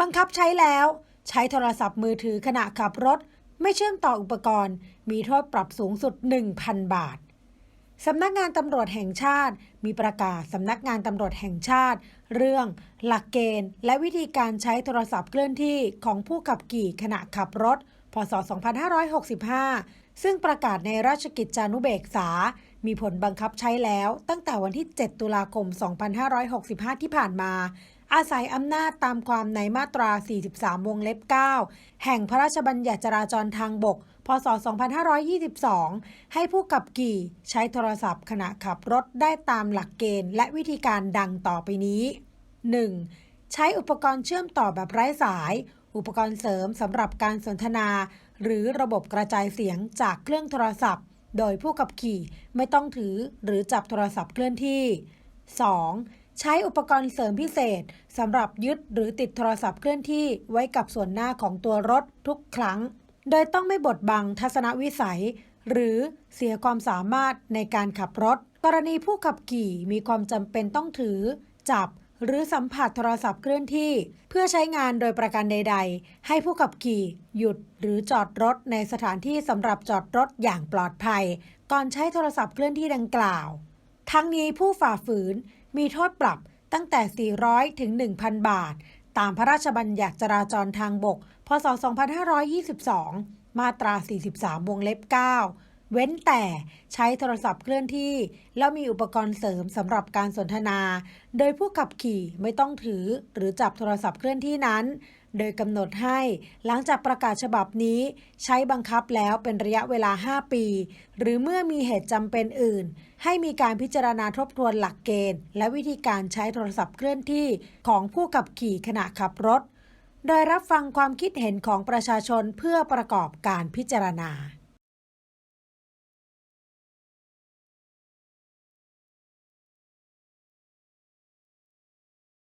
บังคับใช้แล้ว ใช้โทรศัพท์มือถือขณะขับรถ ไม่เชื่อมต่ออุปกรณ์ มีโทษปรับสูงสุด 1,000 บาทสำนักงานตำรวจแห่งชาติ มีประกาศสำนักงานตำรวจแห่งชาติ เรื่อง หลักเกณฑ์ และวิธีการใช้โทรศัพท์เคลื่อนที่ของผู้ขับขี่ขณะขับรถ พศ 2565 ซึ่งประกาศในราชกิจจานุเบกษา มีผลบังคับใช้แล้วตั้งแต่วันที่ 7 ตุลาคม 2565 ที่ผ่านมา อาศัยอำนาจตามความในมาตรา 43 วงเล็บ 9 แห่งพระราชบัญญัติจราจรทางบก พศ 2522 ให้ผู้ขับขี่ใช้โทรศัพท์ขณะขับรถได้ตามหลักเกณฑ์และวิธีการดังต่อไปนี้ 1. ใช้อุปกรณ์เชื่อมต่อแบบไร้สาย อุปกรณ์เสริมสำหรับการสนทนา หรือระบบกระจายเสียงจากเครื่องโทรศัพท์ โดยผู้ขับขี่ไม่ต้องถือหรือจับโทรศัพท์เคลื่อนที่ 2. ใช้อุปกรณ์เสริมพิเศษสำหรับยึดหรือติดโทรศัพท์เคลื่อนที่ไว้กับส่วนหน้าของตัวรถทุกครั้ง โดยต้องไม่บดบังทัศนวิสัย หรือเสียความสามารถในการขับรถ กรณีผู้ขับขี่มีความจำเป็นต้องถือ จับหรือสัมผัสโทรศัพท์เคลื่อนที่ เพื่อใช้งานโดยประการใด ๆ ให้ผู้ขับขี่หยุดหรือจอดรถในสถานที่สำหรับจอดรถอย่างปลอดภัย ก่อนใช้โทรศัพท์เคลื่อนที่ดังกล่าว ทั้งนี้ผู้ฝ่าฝืน มีโทษปรับตั้งแต่ 400 ถึง 1,000 บาท ตามพระราชบัญญัติจราจรทางบก พศ 2522 มาตรา 43 วงเล็บ 9 เว้นแต่ใช้โทรศัพท์เคลื่อนที่ แล้วมีอุปกรณ์เสริมสำหรับการสนทนา โดยผู้ขับขี่ไม่ต้องถือหรือจับโทรศัพท์เคลื่อนที่นั้น โดยกำหนดให้หลังจากประกาศฉบับนี้ ใช้บังคับแล้วเป็นระยะเวลา 5 ปี หรือเมื่อมีเหตุจำเป็นอื่น ให้มีการพิจารณาทบทวนหลักเกณฑ์ และวิธีการใช้โทรศัพท์เคลื่อนที่ของผู้ขับขี่ขณะขับรถ โดยรับฟังความคิดเห็นของประชาชนเพื่อประกอบการพิจารณา